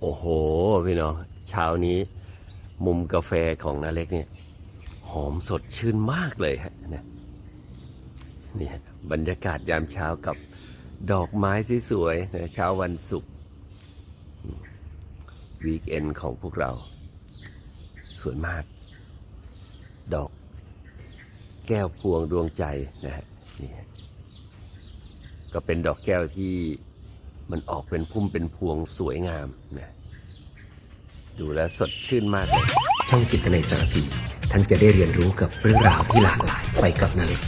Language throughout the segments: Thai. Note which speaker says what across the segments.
Speaker 1: โอ้โห พี่น้องเช้านี้ มุมกาแฟของนาเล็กเนี่ย หอมสดชื่นมากเลยฮะนะนี่บรรยากาศยามเช้ากับดอกไม้สวยๆนะเช้าวันศุกร์วีคเอนของพวกเรา สวยมาก ดอก แก้วพวงดวงใจนะฮะนี่ก็เป็นดอกแก้วที่ มันออกเป็นพุ่มเป็นพวงสวยงามนะดูแลสดชื่นมากเลย
Speaker 2: ช่องจิตนาสารพีท่านจะได้เรียนรู้กับเรื่องราวที่หลากหลายไปกับนาเล็ก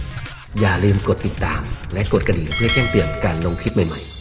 Speaker 2: อย่าลืมกดติดตาม และกดกระดิ่งเพื่อแจ้งเตือนการลงคลิปใหม่ๆ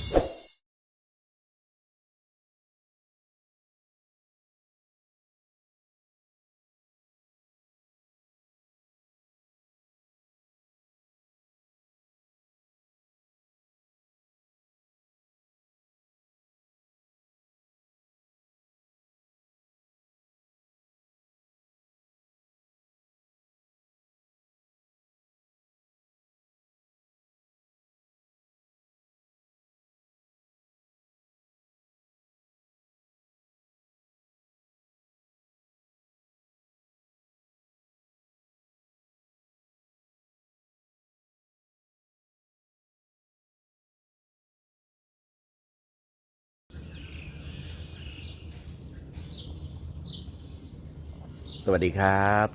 Speaker 1: สวัสดีครับ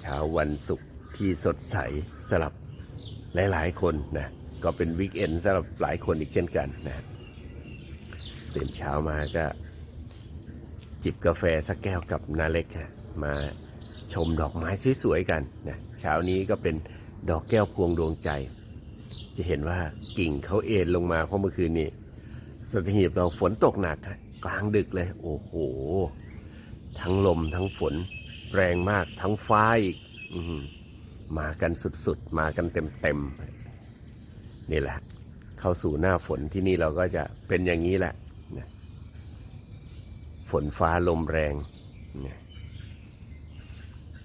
Speaker 1: เช้าวันศุกร์ที่สดใสสำหรับหลาย ๆ คนนะก็เป็นวีคเอนสำหรับหลายคนอีกเช่นกันนะตื่นเช้ามาก็ จิบกาแฟสักแก้วกับนาเล็กฮะมาชมดอกไม้สวย ๆ กันนะเช้านี้ก็เป็นดอกแก้วพวงดวงใจ จะเห็นว่ากิ่งเขาเอ็นลงมาเพราะเมื่อคืนนี้สตหีบเราฝนตกหนักกลางดึกเลย โอ้โห ทั้งลมทั้งฝน แรงมากทั้งฟ้าอีกมากันสุดๆ มากันเต็มๆ นี่แหละ เข้าสู่หน้าฝนที่นี่เราก็จะเป็นอย่างนี้แหละฝนฟ้าลมแรง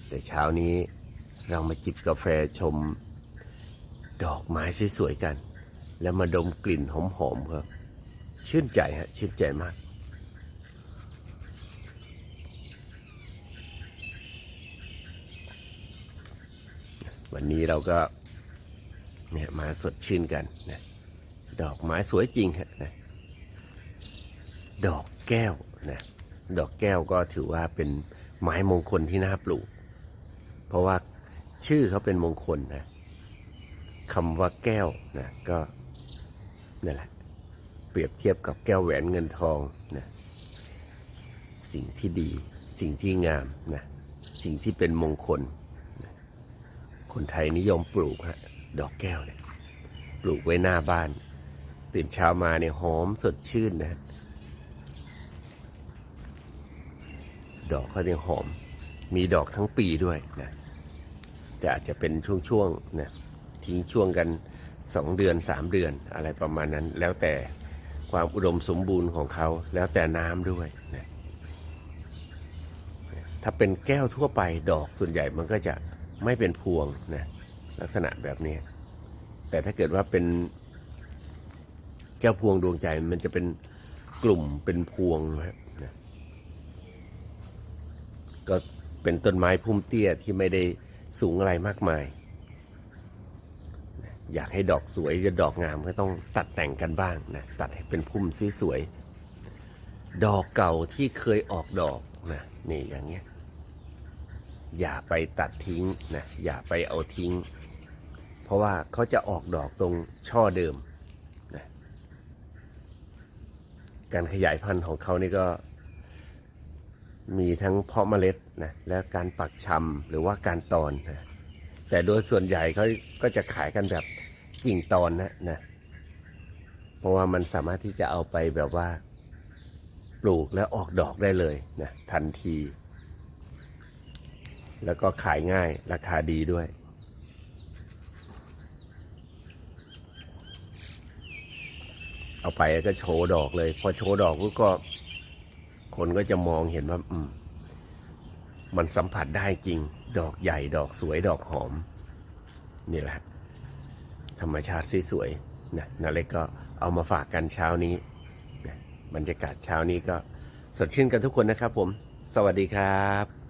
Speaker 1: แต่เช้านี้เรามาจิบกาแฟชม ดอกไม้สวยๆกัน แล้วมาดมกลิ่นหอมๆครับ ชื่นใจฮะ ชื่นใจมาก วันนี้เราก็เนี่ยมาสดชื่นกันนะดอกไม้สวยจริงฮะนะดอกแก้วนะดอกแก้วก็ถือว่าเป็นไม้มงคลที่น่าปลูก เพราะว่าชื่อเขาเป็นมงคลนะคำว่าแก้วนะก็นั่นแหละเปรียบเทียบกับแก้วแหวนเงินทองนะสิ่งที่ดีสิ่งที่งามนะสิ่งที่เป็นมงคล คนไทยนิยมปลูกฮะดอกแก้วเนี่ยปลูกไว้หน้าบ้าน ตื่นเช้ามาเนี่ยหอมสดชื่นนะ ดอกเขาเนี่ยหอม มีดอกทั้งปีด้วยนะแต่อาจจะเป็นช่วงๆนะทิ้งช่วงกันสองเดือนสามเดือนอะไรประมาณนั้น แล้วแต่ความอุดมสมบูรณ์ของเขา แล้วแต่น้ำด้วยนะถ้าเป็นแก้วทั่วไปดอกส่วนใหญ่มันก็จะ ไม่เป็นพวงนะลักษณะแบบนี้ แต่ถ้าเกิดว่าเป็นแก้วพวงดวงใจมันจะเป็นกลุ่มเป็นพวงนะครับนะก็เป็นต้นไม้พุ่มเตี้ยที่ไม่ได้สูงอะไรมากมาย อยากให้ดอกสวยจะดอกงามก็ต้องตัดแต่งกันบ้างนะตัดให้เป็นพุ่มสวยๆดอกเก่าที่เคยออกดอกนะนี่อย่างเงี้ย อย่าไปตัดทิ้งนะอย่าไปเอาทิ้ง เพราะว่าเขาจะออกดอกตรงช่อเดิมนะการขยายพันธุ์ของเขานี่ก็มีทั้งเพาะเมล็ดนะและการปักชำหรือว่าการตอนนะแต่โดยส่วนใหญ่เขาก็จะขายกันแบบกิ่งตอนนะนะเพราะว่ามันสามารถที่จะเอาไปแบบว่า ปลูกแล้วออกดอกได้เลยนะทันที แล้วก็ขายง่ายราคาดีด้วย เอาไปก็โชว์ดอกเลย พอโชว์ดอกก็ คนก็จะมองเห็นว่า อืม มันสัมผัสได้จริง ดอกใหญ่ดอกสวยดอกหอม นี่แหละ ธรรมชาติสวยๆนะนาเล็กก็เอามาฝากกันเช้านี้นะบรรยากาศเช้านี้ก็สดชื่นกันทุกคนนะครับผม สวัสดีครับ